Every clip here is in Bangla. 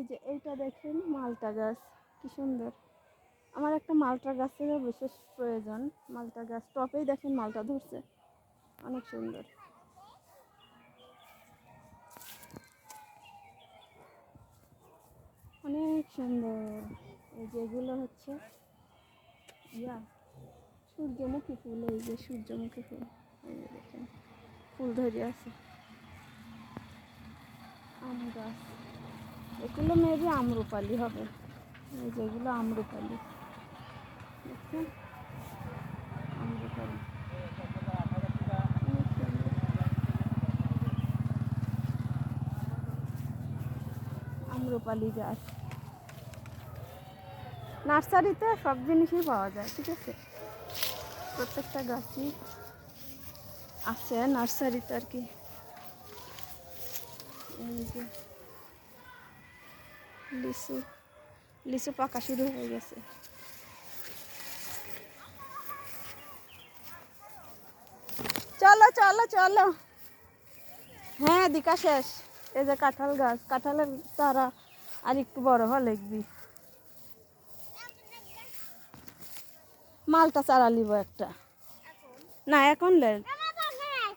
এই যে এইটা দেখেন মালটা গাছ, কি সুন্দর। আমার একটা মালটা গাছের বিশেষ প্রয়োজন। মালটা গাছ টপেই দেখেন মালটা ধরছে। অনেক সুন্দর। অনেক সুন্দর। এই যেগুলো হচ্ছে, ইয়া, সূর্যমুখী ফুল, এই যে সূর্যমুখী ফুল। এই যে দেখেন, ফুল ধরে আছে। আম গাছ। এগুলো মেবি আমরুপালি হবে। এই যেগুলো আমরুপালি। আমরুপালি। আম্রপালি গাছ। নার্সারিতে সব জিনিসই পাওয়া যায়, ঠিক আছে? প্রত্যেকটা গাছই আছে নার্সারিতে আর কি। এই যে লিচু লিচু পাকা শুরু হয়ে গেছে। চলো চলো চলো। হ্যাঁ দিকা শেষ। এই যে কাঁঠাল গাছ কাঁঠালের চারা আর একটু বড় হওয়া লিখবি মালটা চারা লিব একটা। না এখন লে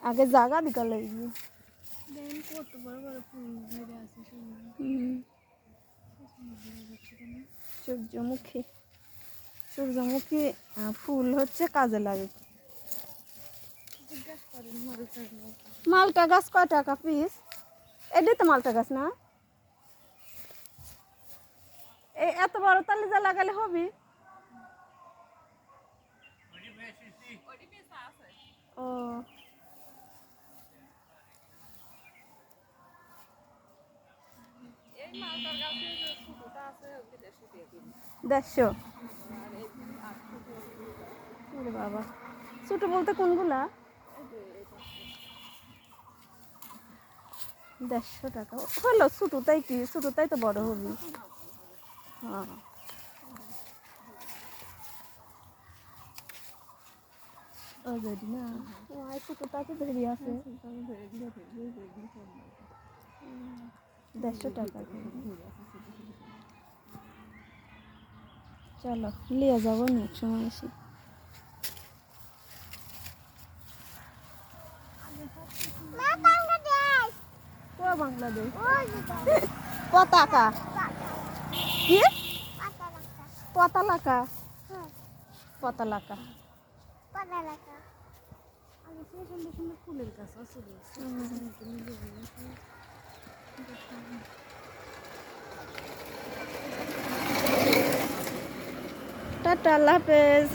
আগে জাগা দিকা লিখবি কত বড় বড় ফুল আছে হুম। সূর্যমুখী। সূর্যমুখী ফুল হচ্ছে কাজে লাগে। মালটা গাছ কয় টাকা পিস এটাই তো মালটা গাছ না? এই এত বড় তালিজা লাগালে হবে? ও এই মালটার গাছে যে ছোটটা আছে ওকে দেড়শো। ছোট বাবা। ছোটো বলতে কোনগুলা। দেড়শো টাকা। হলো ছোটোটাই কি? ছোটোটাই তো বড় হবে। হ্যাঁ। ও না। ও আই ছোটোটা তো ধরি আছে। দেড়শো টাকা। চলো লিয়ে যাব না এক সময় এসে। ও বাংলাদেশ। পতাকা। কি? পতালাকা। পতালাকা। সুন্দর সুন্দর ফুলের গাছ আছে। টাটা আল্লাহ হাফেজ।